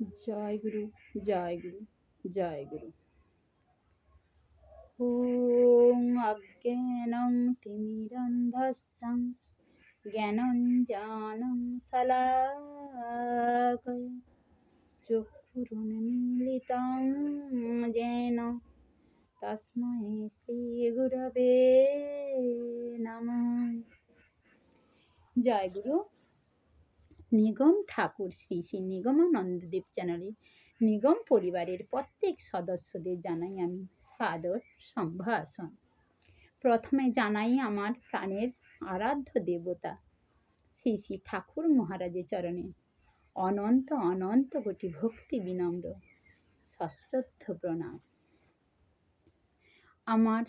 জয় গুরু জয় গুরু জয় গুরু। ওম অজ্ঞানং তিমিরন্ধস্যং জ্ঞানঞ্জানং শলাকয়া চক্ষুরুন্মিলিतं যেন তস্मै শ্রীগুরবে নমঃ। জয় গুরু। নিগম ঠাকুর, শ্রী শ্রী নিগমানন্দদেব চ্যানেলে নিগম পরিবারের প্রত্যেক সদস্যদের জানাই আমি সাদর সম্ভাষণ। প্রথমে জানাই আমার প্রাণের আরাধ্য দেবতা, শ্রী শ্রী ঠাকুর মহারাজের চরণে অনন্ত অনন্ত কোটি ভক্তি বিনম্র সশ্রদ্ধ প্রণাম। আমার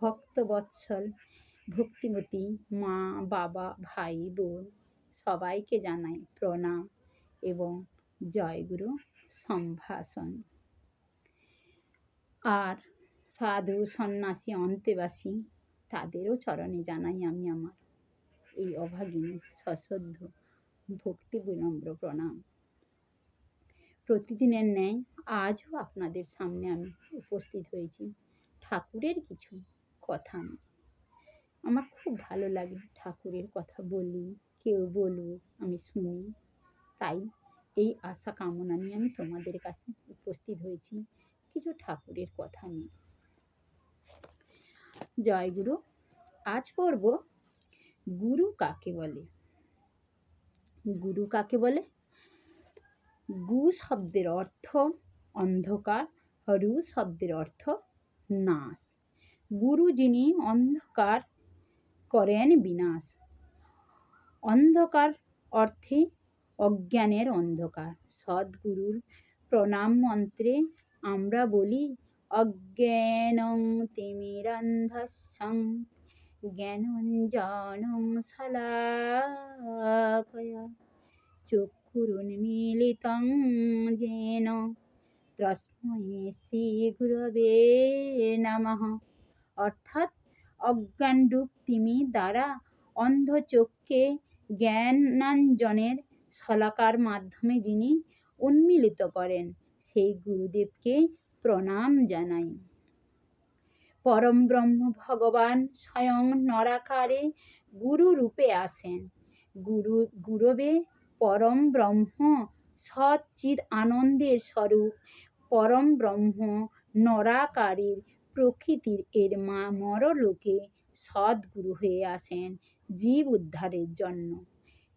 ভক্তবৎসল ভক্তিমতী মা, বাবা, ভাই, বোন সবাইকে জানাই প্রণাম এবং জয়গুরু সম্ভাষণ। আর সাধু সন্ন্যাসী অন্তেবাসী, তাদেরও চরণে জানাই আমি আমার এই অভাগিনী সশ্রদ্ধ ভক্তি বিনম্র প্রণাম। প্রতিদিনের ন্যায় আজও আপনাদের সামনে আমি উপস্থিত হয়েছি। ঠাকুরের কিছু কথা আমার খুব ভালো লাগে ঠাকুরের কথা বলি। কেউ বলুক আমি শুনি। তাই এই আশা কামনা নিয়ে আমি তোমাদের কাছে উপস্থিত হয়েছি। কিছু ঠাকুরের কথা নিয়ে। জয়গুরু আজ পড়ব গুরু কাকে বলে? গুরু কাকে বলে? গু শব্দের অর্থ অন্ধকার, রু শব্দের অর্থ নাশ। গুরু যিনি অন্ধকার করেন বিনাশ। অন্ধকার অর্থে অজ্ঞানের অন্ধকার। সদ্গুরুর প্রণাম মন্ত্রে আমরা বলি, অজ্ঞানং তিমিরান্ধস্যং, জ্ঞানঞ্জনং শলাকয়া চক্ষুরুন্মিলিতং যেন তস্মৈ শ্রীগুরবে নমঃ। অর্থাৎ অজ্ঞানরূপ তিমি দ্বারা অন্ধ চোখকে জ্ঞানাঞ্জনের শলাকার মাধ্যমে যিনি উন্মিলিত করেন, সেই গুরুদেবকে প্রণাম জানাই। পরম ব্রহ্ম ভগবান স্বয়ং নরাকারে গুরু রূপে আসেন। গুরু, গুরবে পরম ব্রহ্ম সচ্চিদ আনন্দের স্বরূপ, পরম ব্রহ্ম নরাকারের প্রকৃতির এর মা মরলোকে সদ্গুরু হয়ে আসেন। জীব উদ্ধারের জন্য।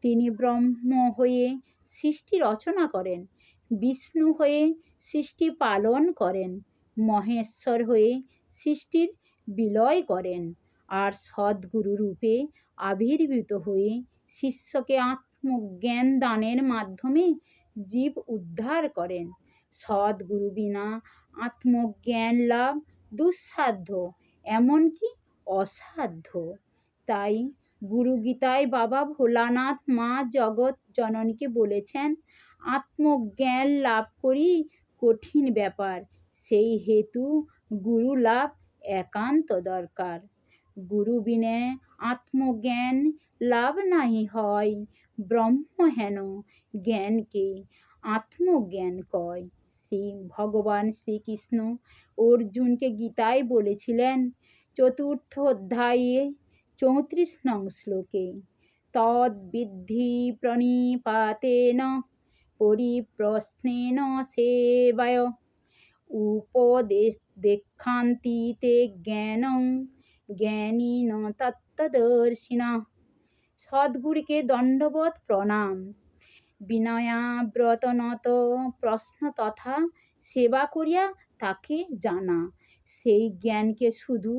তিনি ব্রহ্ম হয়ে সৃষ্টি রচনা করেন, বিষ্ণু হয়ে সৃষ্টি পালন করেন, মহেশ্বর হয়ে সৃষ্টির বিলয় করেন আর সদ্গুরু রূপে আবির্ভূত হয়ে শিষ্যকে আত্মজ্ঞান দানের মাধ্যমে জীব উদ্ধার করেন। সদ্গুরু বিনা আত্মজ্ঞান লাভ দুঃসাধ্য, এমনকি অসাধ্য। তাই গুরু গীতায় বাবা ভোলানাথ মা জগৎ জননীকে বলেছেন, আত্মজ্ঞান লাভ করি কঠিন ব্যাপার, সেই হেতু গুরু লাভ একান্ত দরকার। গুরু বিনে আত্মজ্ঞান লাভ নাহি হয়, ব্রহ্ম হেন জ্ঞানকে আত্মজ্ঞান কয়। শ্রী ভগবান শ্রীকৃষ্ণ অর্জুনকে গীতায় বলেছিলেন, চতুর্থ অধ্যায়ে চৌত্রিশ নং শ্লোকে তদ্বিদ্ধি প্রণিপাতেন পরিপ্রশ্নেন সেবায়। উপদেশ দেক্ষান্তিতে জ্ঞানং জ্ঞানীন তত্ত্বদর্শিনা। সদ্গুরুকে দণ্ডবত প্রণাম। বিনয়াব্রতনত প্রশ্ন তথা সেবা করিয়া তাকে জানা। সেই জ্ঞানকে শুধু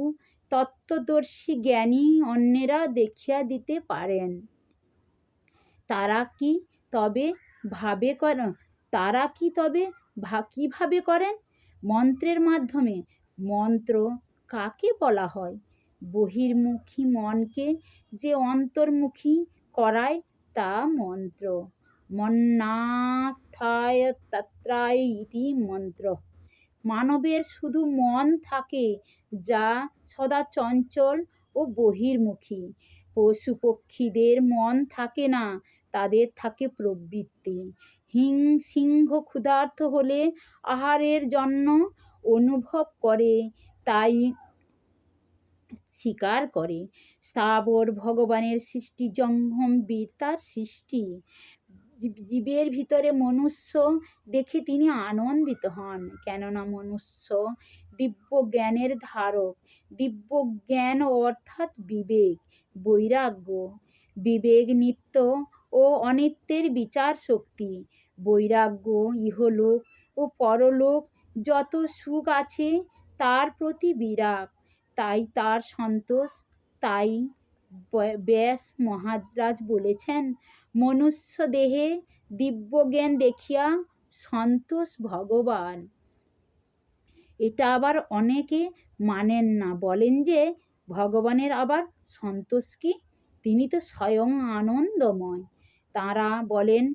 তত্ত্বদর্শী জ্ঞানী অন্যেরা দেখিয়া দিতে পারেন। তারা কি তবে ভাবে কর, তারা কি তবে ভা কীভাবে করেন? মন্ত্রের মাধ্যমে। মন্ত্র কাকে বলা হয়? বহির্মুখী মনকে যে অন্তর্মুখী করায় তা মন্ত্র। মন্নাথায় তত্রায় ইতি মন্ত্র। মানবের শুধু মন থাকে যা সদা চঞ্চল ও বহির্মুখী। পশু পক্ষীদের মন থাকে না, তাদের থাকে প্রবৃত্তি। হিং সিংহ ক্ষুধার্ত হলে আহারের জন্য অনুভব করে, তাই স্বীকার করে। স্থাবর ভগবানের সৃষ্টি, জঙ্গম বীর তার সৃষ্টি। জীবের ভিতরে মনুষ্য দেখে তিনি আনন্দিত হন। কেননা মনুষ্য দিব্য জ্ঞানের ধারক। দিব্য জ্ঞান অর্থাৎ বিবেক, বৈরাগ্য। বিবেক নিত্য ও অনিত্যের বিচার শক্তি। বৈরাগ্য, ইহলোক ও পরলোক যত সুখ আছে তার প্রতি বিরাগ। তাই তার সন্তোষ, তাই ব্যাস মহারাজ বলেছেন মনুষ্য দেহে দিব্যজ্ঞান দেখিয়া সন্তোষ ভগবান। এটা আবার অনেকে মানেন না। বলেন যে, ভগবানের আবার সন্তোষ কি? তিনি তো স্বয়ং আনন্দময়। তাঁরা বলেন,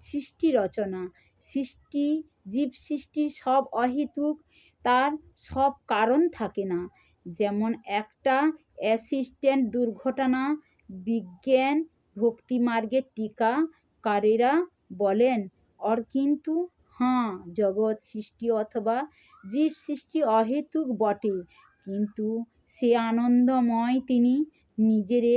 সৃষ্টি রচনা, সৃষ্টি, জীব সৃষ্টির সব অহেতুক, তার সব কারণ থাকে না। যেমন একটা অ্যাসিস্ট্যান্ট দুর্ঘটনা বিজ্ঞান ভক্তিমার্গের টিকাকারেরা বলেন অর কিন্তু হাঁ, জগৎ সৃষ্টি অথবা জীব সৃষ্টি অহেতুক বটে। কিন্তু সে আনন্দময়, তিনি নিজেরে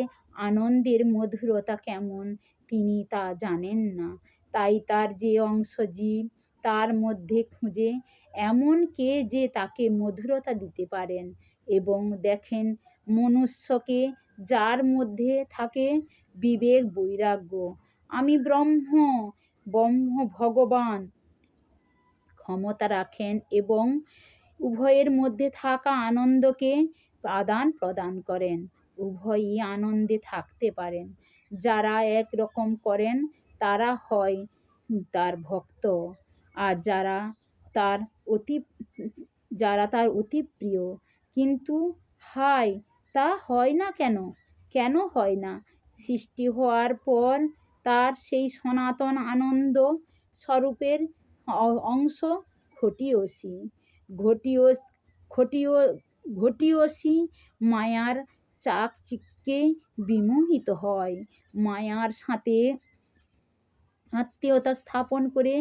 আনন্দের মধুরতা কেমন তিনি তা জানেন না। তাই তার যে অংশ জীব, তার মধ্যে খুঁজে এমন কে যে তাকে মধুরতা দিতে পারেন এবং দেখেন মনুষ্যকে যার মধ্যে থাকে বিবেক, বৈরাগ্য। আমি ব্রহ্ম ব্রহ্ম ভগবান। ক্ষমতা রাখেন এবং উভয়ের মধ্যে থাকা আনন্দকে আদান প্রদান করেন। উভয়ই আনন্দে থাকতে পারেন। যারা একরকম করেন, তারা হয় তার ভক্ত। আর যারা তার অতি, যারা তার অতি প্রিয়। কিন্তু হায় তা হয় না কেন? কেন হয় না? সৃষ্টি হওয়ার পর তার সেই সনাতন আনন্দ স্বরূপের অংশ ঘটিয়সী। ঘটিয়স ঘটিও ঘটিয়সী মায়ার চাকচিক্যে বিমোহিত হয়। মায়ার সাথে আত্মীয়তা স্থাপন করে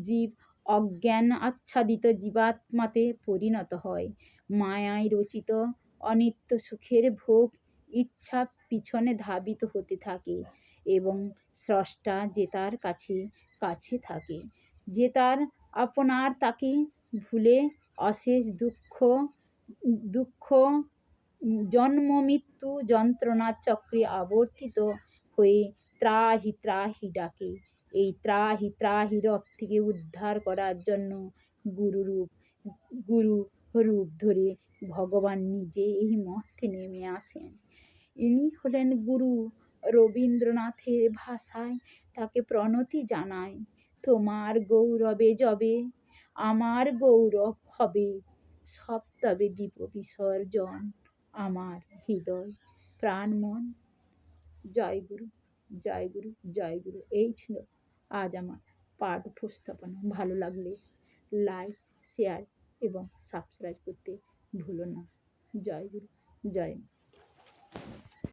জীব অজ্ঞান আচ্ছাদিত জীবাত্মাতে পরিণত হয়। মায়ায় রচিত অনিত্য সুখের ভোগ ইচ্ছা পিছনে ধাবিত হতে থাকে এবং স্রষ্টা যে তার কাছে কাছে থাকে। যে তার আপনার তাকে ভুলে অশেষ দুঃখ দুঃখ, জন্ম মৃত্যু যন্ত্রণার চক্রে আবর্তিত হয়ে ত্রাহি ত্রাহি ডাকে। এই ত্রাহি ত্রাহি রব থেকে উদ্ধার করার জন্য গুরুরূপ গুরু রূপ ধরে ভগবান নিজে এই মর্তে নেমে আসেন। ইনি হলেন গুরু রবীন্দ্রনাথের ভাষায় তাকে প্রণতি জানায়, তোমার গৌরবে যবে আমার গৌরব হবে সব তবে দীপ বিসর্জন আমার হৃদয়, প্রাণ মন। জয় গুরু জয় গুরু জয় গুরু। এই ছিল আজ আমার পাঠ উপস্থাপনা। ভালো লাগলে লাইক, শেয়ার এবং সাবস্ক্রাইব করতে ভুলো না। জয় গুরু জয়